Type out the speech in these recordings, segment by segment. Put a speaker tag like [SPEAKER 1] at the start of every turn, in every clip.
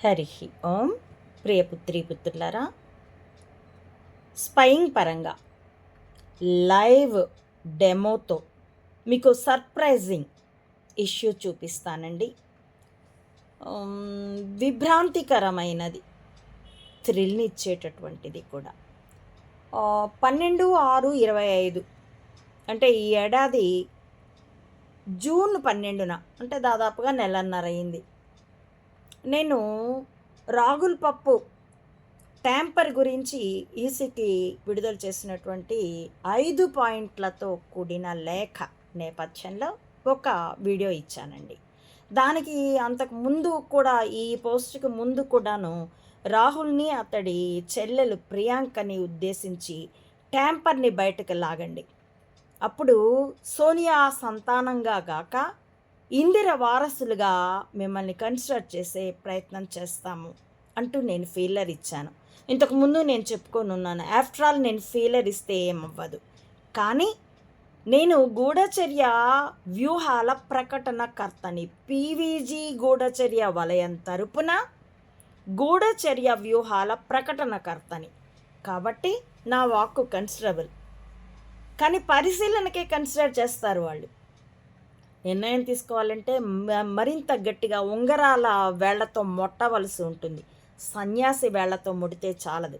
[SPEAKER 1] హరి ఓం. ప్రియపుత్రి పుత్రులారా స్పయింగ్ పరంగా లైవ్ డెమోతో మీకు సర్ప్రైజింగ్ ఇష్యూ చూపిస్తానండి. విభ్రాంతికరమైనది థ్రిల్ని ఇచ్చేటటువంటిది కూడా. పన్నెండు ఆరు ఇరవై ఐదు అంటే ఈ ఏడాది జూన్ పన్నెండున అంటే దాదాపుగా నెలన్నర అయింది. నేను రాగుల్ పప్పు ట్యాంపర్ గురించి ఈసీకి విడుదల చేసినటువంటి ఐదు పాయింట్లతో కూడిన లేఖ నేపథ్యంలో ఒక వీడియో ఇచ్చానండి. దానికి అంతకు ముందు కూడా ఈ పోస్ట్కి ముందు కూడాను రాహుల్ని అతడి చెల్లెలు ప్రియాంకని ఉద్దేశించి ట్యాంపర్ని బయటకు లాగండి. అప్పుడు సోనియా సంతానంగా గాక ఇందిర వారసులుగా మిమ్మల్ని కన్సిడర్ చేసే ప్రయత్నం చేస్తాము అంటూ నేను ఫీలర్ ఇచ్చాను. ఇంతకుముందు నేను చెప్పుకొని ఉన్నాను ఆఫ్టర్ ఆల్ నేను ఫీలర్ ఇస్తే ఏమవ్వదు. కానీ నేను గూఢచర్య వ్యూహాల ప్రకటనకర్తని పీవీజీ గూఢచర్య వలయం తరపున గూఢచర్య వ్యూహాల ప్రకటనకర్తని. కాబట్టి నా వాక్కు కన్సిడరబుల్ కానీ పరిశీలనకే కన్సిడర్ చేస్తారు వాళ్ళు. నిర్ణయం తీసుకోవాలంటే మ- మరింత గట్టిగా ఉంగరాల వేళ్ళతో మొట్టవలసి ఉంటుంది. సన్యాసి వేళ్ళతో ముడితే చాలదు.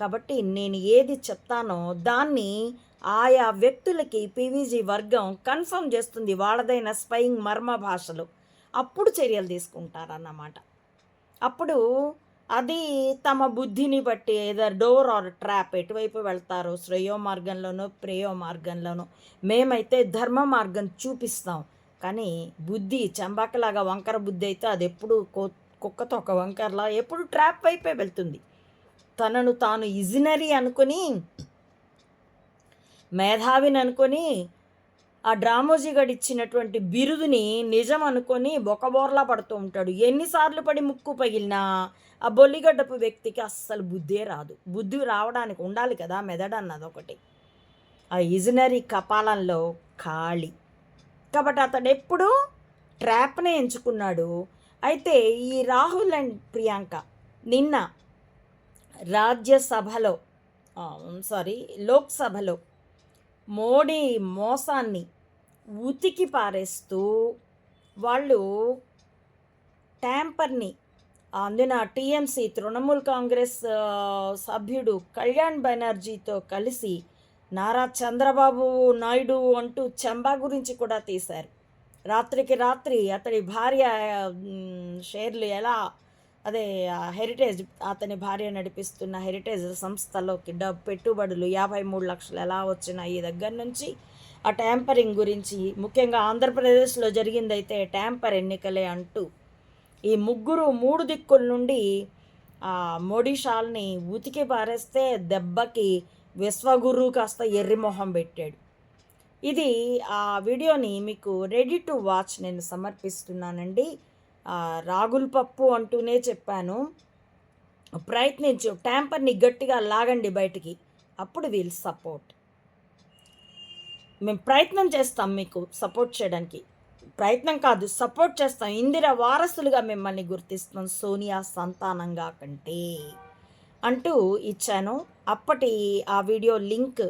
[SPEAKER 1] కాబట్టి నేను ఏది చెప్తానో దాన్ని ఆయా వ్యక్తులకి పీవీజీ వర్గం కన్ఫర్మ్ చేస్తుంది. వాళ్ళదైన స్పయింగ్ మర్మ భాషలు. అప్పుడు చర్యలు తీసుకుంటారన్నమాట. అప్పుడు అది తమ బుద్ధిని బట్టి ఏదో డోర్ ఆర్ ట్రాప్ ఎటువైపు వెళ్తారో శ్రేయో మార్గంలోనో ప్రేయో మార్గంలోనో మేమైతే ధర్మ మార్గం చూపిస్తాం. కానీ బుద్ధి చంబాకలాగా వంకర బుద్ధి అయితే అది ఎప్పుడు కో కుక్కతో ఒక వంకరలా ఎప్పుడు ట్రాప్ వైపే వెళ్తుంది. తనను తాను ఇజినరీ అనుకొని మేధావిని అనుకొని ఆ డ్రామోజీ గడి ఇచ్చినటువంటి బిరుదుని నిజం అనుకొని బొకబోర్లా పడుతూ ఉంటాడు. ఎన్నిసార్లు పడి ముక్కు పగిలినా ఆ బొల్లిగడ్డపు వ్యక్తికి అస్సలు బుద్ధే రాదు. బుద్ధి రావడానికి ఉండాలి కదా మెదడు అన్నది ఒకటి. ఆ ఇజనరీ కపాలంలో ఖాళీ. కాబట్టి అతడు ఎప్పుడూ ట్రాప్నే ఎంచుకున్నాడు. అయితే ఈ రాహుల్ అండ్ ప్రియాంక నిన్న రాజ్యసభలో సారీ లోక్సభలో మోడీ మోసాన్ని ఉతికి పారేస్తూ వాళ్ళు ట్యాంపర్ని అందున టీఎంసీ తృణమూల్ కాంగ్రెస్ సభ్యుడు కళ్యాణ్ బెనర్జీతో కలిసి నారా చంద్రబాబు నాయుడు అంటూ చంబా గురించి కూడా తీశారు. రాత్రికి రాత్రి అతడి భార్య షేర్లు ఎలా అదే హెరిటేజ్ అతని భార్య నడిపిస్తున్న హెరిటేజ్ సంస్థలోకి డబ్ పెట్టుబడులు యాభై మూడు లక్షలు ఎలా వచ్చినాయి? దగ్గర నుంచి ఆ ట్యాంపరింగ్ గురించి ముఖ్యంగా ఆంధ్రప్రదేశ్లో జరిగిందైతే ట్యాంపర్ ఎన్నికలే అంటూ ఈ ముగ్గురు మూడు దిక్కుల నుండి ఆ మోడీ షాల్ని ఉతికి పారేస్తే దెబ్బకి విశ్వగురు కాస్త ఎర్రిమొహం పెట్టాడు. ఇది ఆ వీడియోని మీకు రెడీ టు వాచ్ నేను సమర్పిస్తున్నానండి. రాగుల రాగుల్ పప్పు అంటూనే చెప్పాను. ప్రయత్నించు ట్యాంపర్ని గట్టిగా లాగండి బయటికి. అప్పుడు వీల్ సపోర్ట్ మేము ప్రయత్నం చేస్తాం మీకు సపోర్ట్ చేయడానికి. ప్రయత్నం కాదు సపోర్ట్ చేస్తాం. ఇందిర వారసులుగా మిమ్మల్ని గుర్తిస్తాం సోనియా సంతానంగా కంటే. అంటూ ఇచ్చాను. అప్పటి ఆ వీడియో లింక్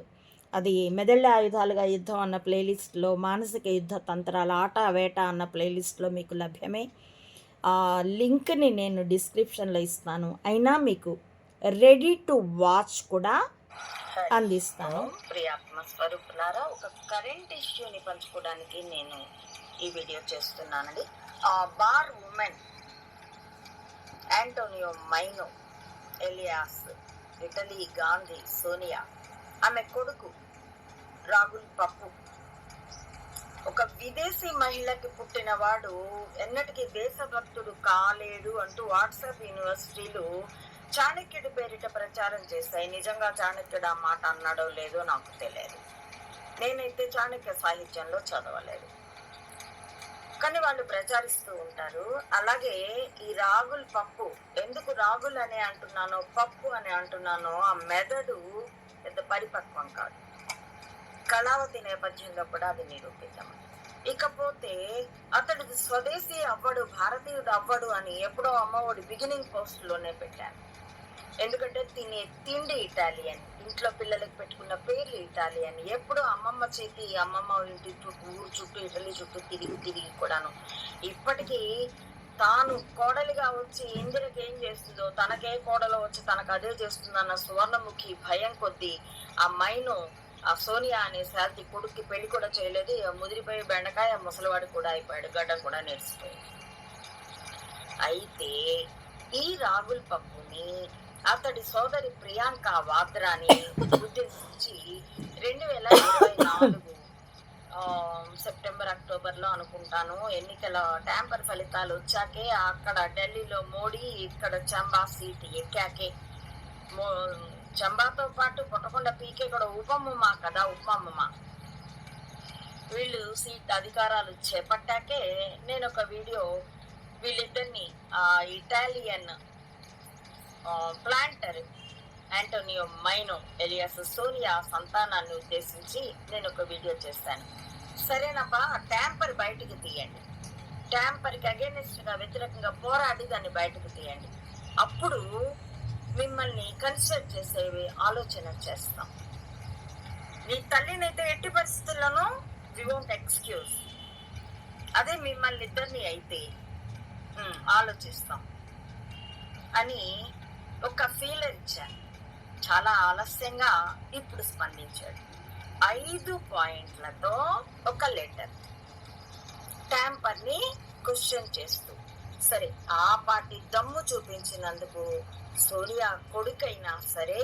[SPEAKER 1] అది మెదళ్ళ ఆయుధాలుగా యుద్ధం అన్న ప్లేలిస్ట్లో మానసిక యుద్ధ తంత్రాల ఆట వేట అన్న ప్లేలిస్ట్లో మీకు లభ్యమే. ఆ లింక్ని నేను డిస్క్రిప్షన్లో ఇస్తాను. అయినా మీకు రెడీ టు వాచ్ కూడా అందిస్తాను. ప్రియాత్మ స్వరూపులారా ఒక కరెంట్ ఇష్యూని పంచుకోవడానికి నేను ఈ వీడియో చేస్తున్నానండి. Bar women Antonio Maino alias Italy Gandhi Sonia. ఆమె కొడుకు రాహుల్ పప్పు. ఒక విదేశీ మహిళకి పుట్టినవాడు ఎన్నటికీ దేశభక్తుడు కాలేడు అంటూ వాట్సాప్ యూనివర్సిటీలు చాణక్యుడి పేరిట ప్రచారం చేశాయి. నిజంగా చాణక్యుడు ఆ మాట అన్నాడో లేదో నాకు తెలియదు. నేనైతే చాణక్య సాహిత్యంలో చదవలేదు. కానీ వాళ్ళు ప్రచారిస్తూ ఉంటారు. అలాగే ఈ రాగుల్ పప్పు ఎందుకు రాగుల్ అని అంటున్నానో పప్పు అని అంటున్నానో ఆ మెదడు పెద్ద పరిపక్వం కాదు. కళావతి నేపథ్యంలో కూడా అది నిరూపితం ఇకపోతే అతడు స్వదేశీ అవ్వడు భారతీయుడు అవ్వడు అని ఎప్పుడో అమ్మఒడి బిగినింగ్ పోస్ట్లోనే పెట్టాను. ఎందుకంటే తినే తిండి ఇటాలియన్. ఇంట్లో పిల్లలకు పెట్టుకున్న పేర్లు ఇటాలియన్. ఎప్పుడు అమ్మమ్మ చేతి అమ్మమ్మ ఇంటి చుట్టూ ఊరు చుట్టూ ఇటలీ చుట్టూ తిరిగి తిరిగి కూడాను. ఇప్పటికీ తాను కోడలిగా వచ్చి ఇందిరకి ఏం చేస్తుందో తనకే కోడలు వచ్చి తనకు అదే చేస్తుందన్న సువర్ణముఖి భయం కొద్దీ ఆ మైను ఆ సోనియా అనే శాంతి కొడుక్కి పెళ్ళి కూడా చేయలేదు. ముదిరిపోయి బెండకాయ ముసలివాడు కూడా అయిపోయాడు. గడ్డం కూడా నేర్చిపోయింది అయితే ఈ రాగుల పప్పుని అతడి సోదరి ప్రియాంక వాద్రాని ఉద్దేశించి రెండు వేల ఇరవై నాలుగు సెప్టెంబర్ అక్టోబర్లో అనుకుంటాను. ఎన్నికల ట్యాంపర్ ఫలితాలు వచ్చాకే అక్కడ ఢిల్లీలో మోడీ ఇక్కడ చంబా సీట్ ఎక్కాకే. మో చంబాతో పాటు పుట్టకొండ పీకే కూడా ఉపమ్మ కదా ఉపమ్మ వీళ్ళు సీట్ అధికారాలు చేపట్టాకే నేను ఒక వీడియో వీళ్ళిద్దరిని Italian planter Antonio Maino alias Sonia సంతానాన్ని ఉద్దేశించి నేను ఒక వీడియో చేశాను సరేనప్పా ట్యాంపర్ బయటికి తీయండి. ట్యాంపర్కి అగేనిస్ట్గా వ్యతిరేకంగా పోరాడి దాన్ని బయటకు తీయండి. అప్పుడు మిమ్మల్ని కన్సిడర్ చేసేవి ఆలోచన చేస్తాం. మీ తల్లినైతే ఎట్టి పరిస్థితుల్లోనూ వి వోంట్ ఎక్స్క్యూజ్ అదే మిమ్మల్ని ఇద్దరిని అయితే ఆలోచిస్తాం. అని ఒక ఫీలర్ ఇచ్చాను చాలా ఆలస్యంగా ఇప్పుడు స్పందించాడు. ఐదు పాయింట్లతో ఒక లెటర్ ట్యాంపర్ని క్వశ్చన్ చేస్తూ. సరే ఆ పార్టీ దమ్ము చూపించినందుకు సోనియా కొడుకైనా సరే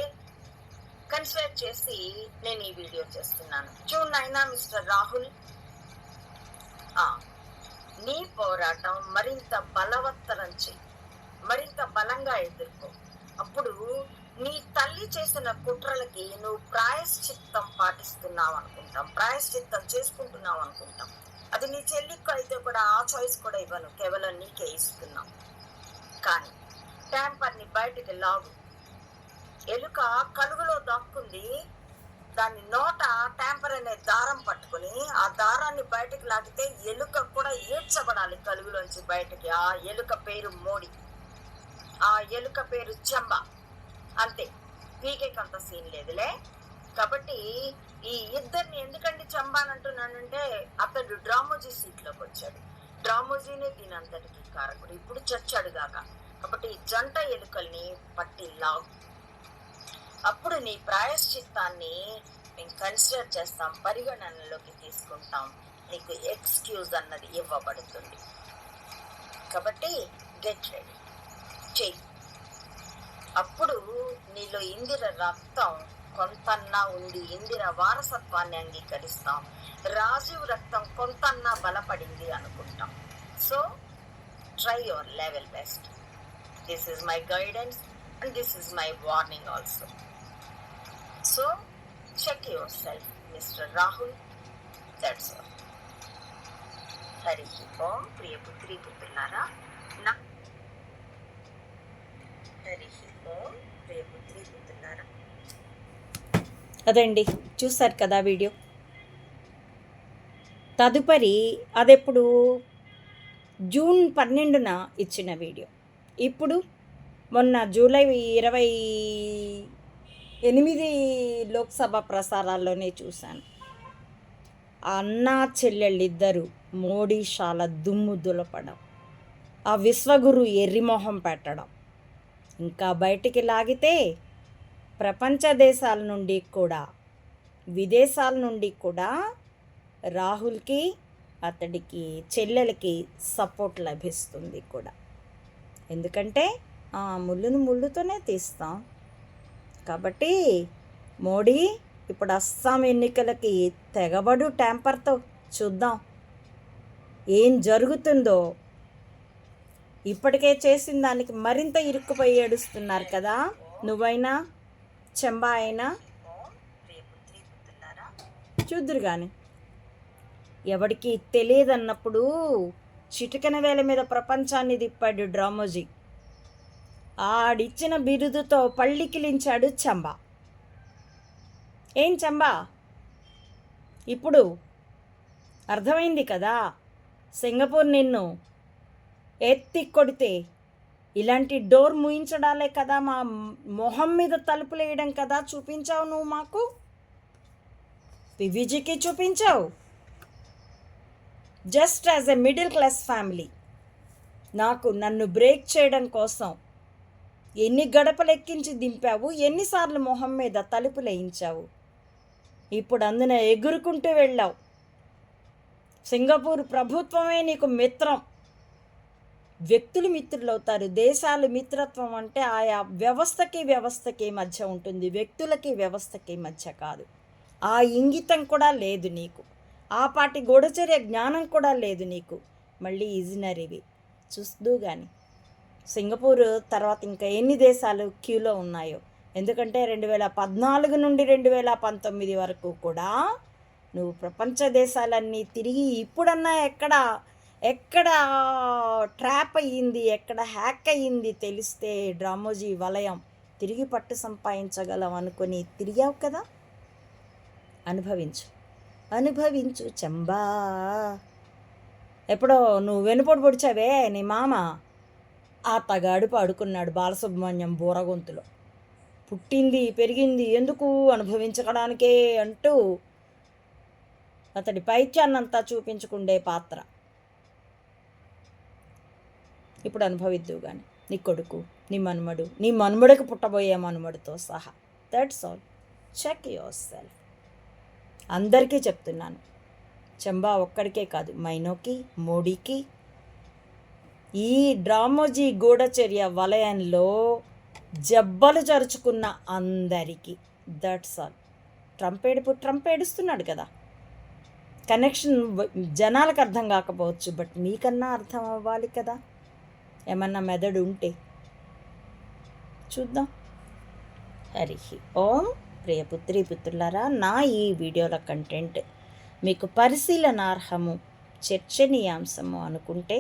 [SPEAKER 1] కన్సిడర్ చేసి నేను ఈ వీడియో చేస్తున్నాను. జూన్ అయినా మిస్టర్ రాహుల్. నీ పోరాటం మరింత బలవత్తరం చెయ్యి మరింత బలంగా ఎదుర్కో. అప్పుడు నీ తల్లి చేసిన కుట్రలకి నువ్వు ప్రాయశ్చిత్తం పాటిస్తున్నావు అనుకుంటాం. ప్రాయశ్చిత్తం చేసుకుంటున్నావు అనుకుంటాం. అది నీ చెల్లికి అయితే కూడా ఆ చాయిస్ కూడా ఇవ్వను. కేవలం నీకే ఇస్తున్నాం. కానీ ట్యాంపర్ని బయటికి లాగు. ఎలుక కలుగులో దక్కుంది దాని నోట ట్యాంపర్ అనే దారం పట్టుకుని ఆ దారాన్ని బయటకు లాగితే ఎలుక కూడా ఏడ్చబడాలి. కలుగులోంచి బయటకి. ఆ ఎలుక పేరు మోడి. ఆ ఎలుక పేరు చెంబ అంతే పీకేకి సీన్ లేదులే. కాబట్టి ఈ ఇద్దరిని ఎందుకండి చంబానంటున్నానంటే అతడు డ్రామోజీ సీట్లోకి వచ్చాడు. డ్రామోజీనే దీనంతటికి కారకుడు. ఇప్పుడు చచ్చాడు గాక కాబట్టి ఈ జంట ఎలుకల్ని పట్టి లాగు అప్పుడు నీ ప్రాయశ్చిత్తాన్ని మేము కన్సిడర్ చేస్తాం పరిగణనలోకి తీసుకుంటాం. నీకు ఎక్స్క్యూజ్ అన్నది ఇవ్వబడుతుంది. కాబట్టి గెట్ రెడీ చెయ్యి. అప్పుడు నీలో ఇందిర రక్తం కొంతన్నా ఉంది ఇందిర వారసత్వాన్ని అంగీకరిస్తాం. రాజీవ్ రక్తం కొంతన్నా బలపడింది అనుకుంటాం. So try your level best this is my guidance and this is my warning also so check yourself mister Rahul that's all Hari Om ప్రియ పుత్రి పుత్రులారా నా హరి ఓం ప్రియ పుత్రి పుత్రులారా
[SPEAKER 2] అదండి చూసారు కదా వీడియో. తదుపరి అదెప్పుడు? జూన్ పన్నెండున ఇచ్చిన వీడియో. ఇప్పుడు మొన్న జూలై ఇరవై ఎనిమిది లోక్సభ ప్రసారాల్లోనే చూశాను. అన్నా చెల్లెళ్ళిద్దరూ మోడీ షాల దుమ్ము దులపడం ఆ విశ్వగురు ఎర్రిమోహం పెట్టడం ఇంకా బయటికి లాగితే ప్రపంచ దేశాల నుండి కూడా విదేశాల నుండి కూడా రాహుల్కి అతడికి చెల్లెలకి సపోర్ట్ లభిస్తుంది కూడా. ఎందుకంటే ఆ ముళ్ళును ముళ్ళుతోనే తీస్తాం. కాబట్టి మోడీ ఇప్పుడు అస్సాం ఎన్నికలకి తెగబడు ట్యాంపర్తో చూద్దాం. ఏం జరుగుతుందో ఇప్పటికే చేసిన దానికి మరింత ఇరుక్కుపోయి ఏడుస్తున్నారు కదా. నువ్వైనా చెంబా అయినా చూద్దురు కానీ ఎవడికి తెలియదన్నప్పుడు చిటికన వేల మీద ప్రపంచాన్ని తిప్పాడు డ్రామోజీ. ఆడిచ్చిన బిరుదుతో పళ్ళికిలించాడు చంబా. ఏం చంబా? ఇప్పుడు
[SPEAKER 1] అర్థమైంది కదా. సింగపూర్ నిన్ను ఎత్తి కొడితే ఇలాంటి డోర్ ముయించడాలే కదా మా మొహం మీద తలుపులు వేయడం కదా చూపించావు నువ్వు మాకు? పివిజీకి చూపించావు? Just as a middle class family నాకు నన్ను బ్రేక్ చేయడం కోసం ఎన్ని గడపలు ఎక్కించి దింపావు ఎన్నిసార్లు మొహం మీద తలుపులు వేయించావు? ఇప్పుడు అందున ఎగురుకుంటూ వెళ్ళావు. సింగపూర్ ప్రభుత్వమే నీకు మిత్రం. వ్యక్తులు మిత్రులు అవుతారు దేశాలు మిత్రత్వం అంటే ఆయా వ్యవస్థకి వ్యవస్థకి మధ్య ఉంటుంది. వ్యక్తులకి వ్యవస్థకి మధ్య కాదు. ఆ ఇంగితం కూడా లేదు నీకు. ఆ పాటి గూఢచర్య జ్ఞానం కూడా లేదు నీకు. మళ్ళీ ఈజినరీవి చూస్తూ కానీ సింగపూర్ తర్వాత ఇంకా ఎన్ని దేశాలు క్యూలో ఉన్నాయో. ఎందుకంటే రెండు వేల పద్నాలుగు నుండి రెండు వేల పంతొమ్మిది వరకు కూడా నువ్వు ప్రపంచ దేశాలన్నీ తిరిగి ఇప్పుడన్నా ఎక్కడ ఎక్కడ ట్రాప్ అయ్యింది ఎక్కడ హ్యాక్ అయ్యింది తెలిస్తే డ్రామోజీ వలయం తిరిగి పట్టు సంపాదించగలం అనుకొని తిరిగావు కదా? అనుభవించు. అనుభవించు చంబా. ఎప్పుడో నువ్వు వెనుపొడు పొడిచావే నీ మామ? ఆ తగాడు పాడుకున్నాడు బాలసుబ్రహ్మణ్యం బూరగొంతులో. పుట్టింది పెరిగింది ఎందుకు అనుభవించడానికే అంటూ అతడి పైత్యాన్నంతా చూపించుకుండే పాత్ర. ఇప్పుడు అనుభవిద్దువు కానీ నీ కొడుకు నీ మనుమడు నీ మనుమడికి పుట్టబోయే మనుమడితో సహా. That's all check yourself అందరికీ చెప్తున్నాను. చెంబా ఒక్కడికే కాదు మైనోకి మోడీకి. ఈ డ్రామోజీ గూఢచర్య వలయంలో జబ్బలు జరుచుకున్న అందరికీ. దట్స్ ఆల్ ట్రంప్ ఏడుపు ట్రంప్ ఏడుస్తున్నాడు కదా. కనెక్షన్ జనాలకు అర్థం కాకపోవచ్చు బట్ మీకన్నా అర్థం అవ్వాలి కదా. ఏమన్నా మెదడు ఉంటే. చూద్దాం. హరి ఓం. ప్రియపుత్రి పుత్రులారా నా ఈ వీడియోల కంటెంట్ మీకు పరిశీలనార్హము చర్చనీయాంశము అనుకుంటే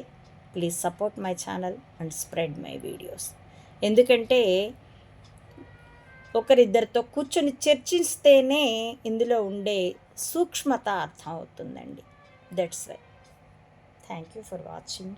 [SPEAKER 1] please support my channel and spread my videos. ఎందుకంటే ఒకరిద్దరితో కూర్చొని చర్చిస్తేనే ఇందులో ఉండే సూక్ష్మత అర్థం అవుతుందండి. That's why thank you for watching